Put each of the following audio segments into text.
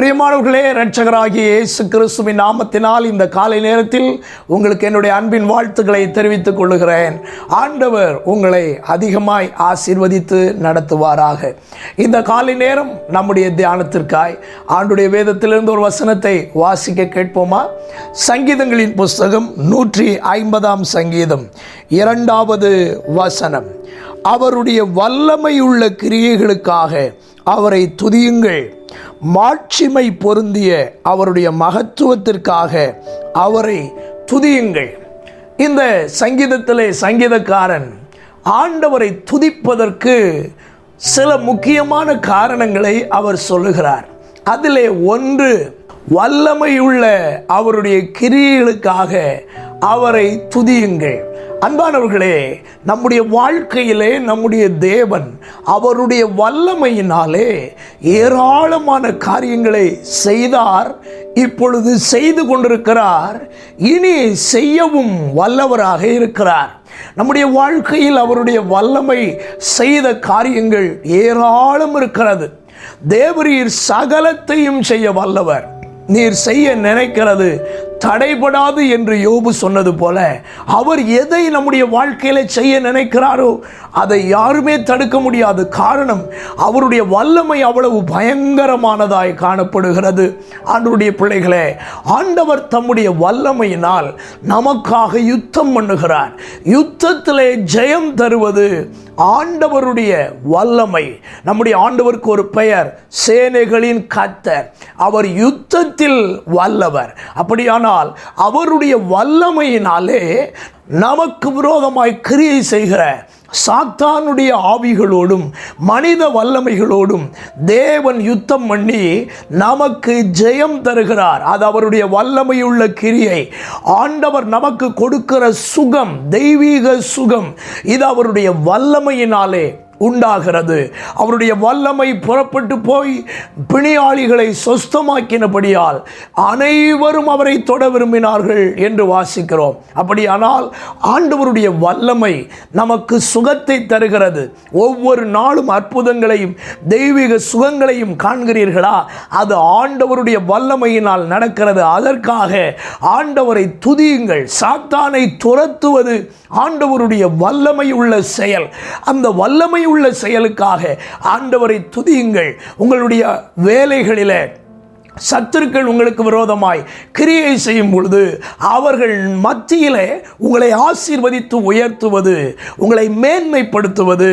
பிரியமானவர்களே ரட்சகராகிய இயேசு கிறிஸ்துவின் நாமத்தினால் இந்த காலை நேரத்தில் உங்களுக்கு என்னுடைய அன்பின் வாழ்த்துக்களை தெரிவித்துக் கொள்கிறேன் ஆண்டவர் உங்களை அதிகமாய் ஆசீர்வதித்து நடத்துவாராக. இந்த காலை நேரம் நம்முடைய தியானத்திற்காய் ஆண்டுடைய வேதத்திலிருந்து ஒரு வசனத்தை வாசிக்க கேட்போமா? சங்கீதங்களின் புஸ்தகம் நூற்றி ஐம்பதாம் சங்கீதம் இரண்டாவது வசனம். அவருடைய வல்லமையுள்ள கிரியைகளுக்காக அவரை துதியுங்கள். மாட்சிமை பொருந்திய அவருடைய மகத்துவத்திற்காக அவரை துதியுங்கள். இந்த சங்கீதத்திலே சங்கீதக்காரன் ஆண்டவரை துதிப்பதற்கு சில முக்கியமான காரணங்களை அவர் சொல்லுகிறார். அதிலே ஒன்று வல்லமையுள்ள அவருடைய கிரியைகளுக்காக அவரை துதியுங்கள். அன்பானவர்களே நம்முடைய வாழ்க்கையிலே நம்முடைய தேவன் அவருடைய வல்லமையினாலே ஏராளமான காரியங்களை செய்தார் இப்பொழுது செய்து கொண்டிருக்கிறார். இனி செய்யவும் வல்லவராக இருக்கிறார். நம்முடைய வாழ்க்கையில் அவருடைய வல்லமை செய்த காரியங்கள் ஏராளம் இருக்கிறது. தேவரீர் சகலத்தையும் செய்ய வல்லவர். நீர் செய்ய நினைக்கிறது தடைபடாது என்று யோபு சொன்னது போல அவர் எதை நம்முடைய வாழ்க்கையில செய்ய நினைக்கிறாரோ அதை யாருமே தடுக்க முடியாது காரணம் அவருடைய வல்லமை அவ்வளவு பயங்கரமானதாய் காணப்படுகிறது. ஆண்டவருடைய பிள்ளைகளே ஆண்டவர் தம்முடைய வல்லமையினால் நமக்காக யுத்தம் பண்ணுகிறார். யுத்தத்திலே ஜெயம் தருவது ஆண்டவருடைய வல்லமை. நம்முடைய ஆண்டவருக்கு ஒரு பெயர் சேனைகளின் கத்தர் அவர் யுத்தத்தில் வல்லவர். அப்படியான ஆனால் அவருடைய வல்லமையினாலே நமக்கு விரோதமாய் கிரியை செய்கிற சாத்தானுடைய ஆவிகளோடும் மனித வல்லமைகளோடும் தேவன் யுத்தம் பண்ணி நமக்கு ஜெயம் தருகிறார். அது அவருடைய வல்லமையுள்ள கிரியை. ஆண்டவர் நமக்கு கொடுக்கிற சுகம் தெய்வீக சுகம் இது அவருடைய வல்லமையினாலே உண்டாகிறது. அவருடைய வல்லமை புறப்பட்டு போய் பிணியாளிகளை சொஸ்தமாக்கினபடியால் அனைவரும் அவரை தொட விரும்பினார்கள் என்று வாசிக்கிறோம். அப்படியானால் ஆண்டவருடைய வல்லமை நமக்கு சுகத்தை தருகிறது. ஒவ்வொரு நாளும் அற்புதங்களையும் தெய்வீக சுகங்களையும் காண்கிறீர்களா? அது ஆண்டவருடைய வல்லமையினால் நடக்கிறது. அதற்காக ஆண்டவரை துதியுங்கள். சாத்தானை துரத்துவது ஆண்டவருடைய வல்லமை உள்ள செயல். அந்த வல்லமை உள்ள செயலுக்காக ஆண்டவரை துதியுங்கள். உங்களுடைய வேலைகளில் சத்துருக்கள் உங்களுக்கு விரோதமாய் கிரியை செய்யும் பொழுது அவர்கள் மத்தியிலே உங்களை ஆசீர்வதித்து உயர்த்துவது உங்களை மேன்மைப்படுத்துவது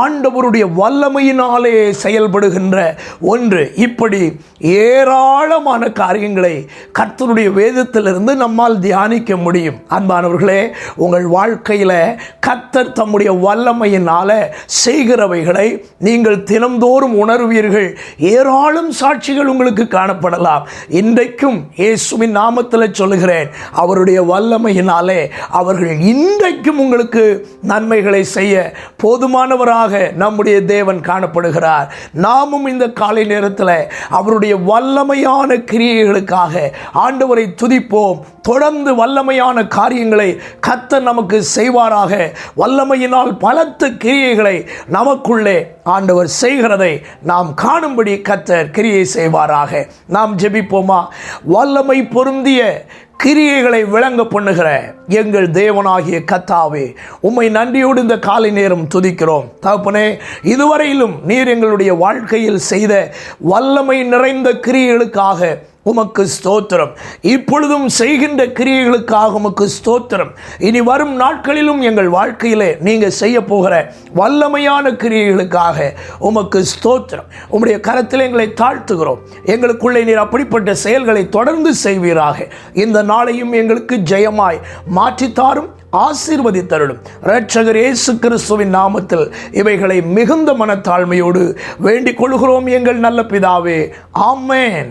ஆண்டவருடைய வல்லமையினாலே செயல்படுகின்ற ஒன்று. இப்படி ஏராளமான காரியங்களை கர்த்தருடைய வேதத்திலிருந்து நம்மால் தியானிக்க முடியும். அன்பானவர்களே உங்கள் வாழ்க்கையில் கர்த்தர் தம்முடைய வல்லமையினால செய்கிறவைகளை நீங்கள் தினம்தோறும் உணர்வீர்கள். ஏராளம் சாட்சிகள் உங்களுக்கு காணப்படலாம். இன்றைக்கும் இயேசுவின் நாமத்தில் சொல்கிறேன் அவருடைய வல்லமையினாலே அவர்கள் இன்றைக்கும் உங்களுக்கு நன்மைகளை செய்ய போதுமானவராக நம்முடைய தேவன் காணப்படுகிறார். நாமும் இந்த காலை நேரத்தில் அவருடைய வல்லமையான கிரியைகளுக்காக ஆண்டவரை துதிப்போம் தொடர்ந்து வல்லமையான காரியங்களை கத்தர் நமக்கு செய்வாராக. வல்லமையினால் பலத்த கிரியைகளை நமக்குள்ளே ஆண்டவர் செய்கிறதை நாம் காணும்படி கத்தர் கிரியை செய்வாராக. நாம் ஜெபிப்போமா? வல்லமை பொருந்திய கிரியைகளை விளங்க பண்ணுகிற எங்கள் தேவனாகிய கத்தாவே உம்மை நன்றியோடு இந்த காலை நேரம் துதிக்கிறோம். தகப்பனே இதுவரையிலும் நீர் எங்களுடைய வாழ்க்கையில் செய்த வல்லமை நிறைந்த கிரியைகளுக்காக உமக்கு ஸ்தோத்திரம். இப்பொழுதும் செய்கின்ற கிரியைகளுக்காக உமக்கு ஸ்தோத்திரம். இனி வரும் நாட்களிலும் எங்கள் வாழ்க்கையிலே நீங்கள் செய்ய போகிற வல்லமையான கிரியைகளுக்காக உமக்கு ஸ்தோத்திரம். உம்முடைய கரத்தில் எங்களை தாழ்த்துகிறோம். எங்களுக்குள்ளே நீர் அப்படிப்பட்ட செயல்களை தொடர்ந்து செய்வீராக. இந்த நாளையும் எங்களுக்கு ஜெயமாய் மாற்றித்தாரும் ஆசீர்வதித்தருளும். இரட்சகர் இயேசு கிறிஸ்துவின் நாமத்தில் இவைகளை மிகுந்த மனத்தாழ்மையோடு வேண்டிக் கொள்கிறோம் எங்கள் நல்ல பிதாவே. ஆமேன்.